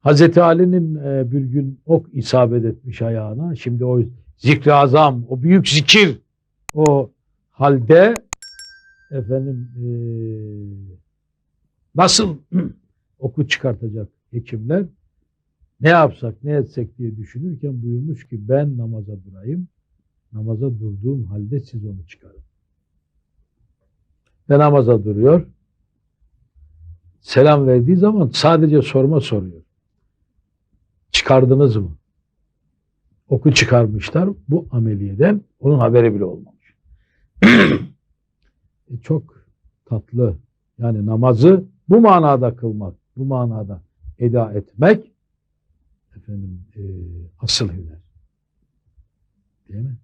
Hazreti Ali'nin e, bir gün ok isabet etmiş ayağına. Şimdi o zikri azam, o büyük zikir, o halde efendim e, nasıl oku çıkartacak hekimler ne yapsak ne etsek diye düşünürken buyurmuş ki ben namaza durayım. Namaza durduğum halde siz onu çıkarın. Ve namaza duruyor. Selam verdiği zaman sadece sorma soruyor. Çıkardınız mı? Oku çıkarmışlar bu ameliyeden. Onun haberi bile olmamış. E, çok tatlı. Yani namazı bu manada kılmak, bu manada eda etmek efendim e, asıl hüner. Değil mi?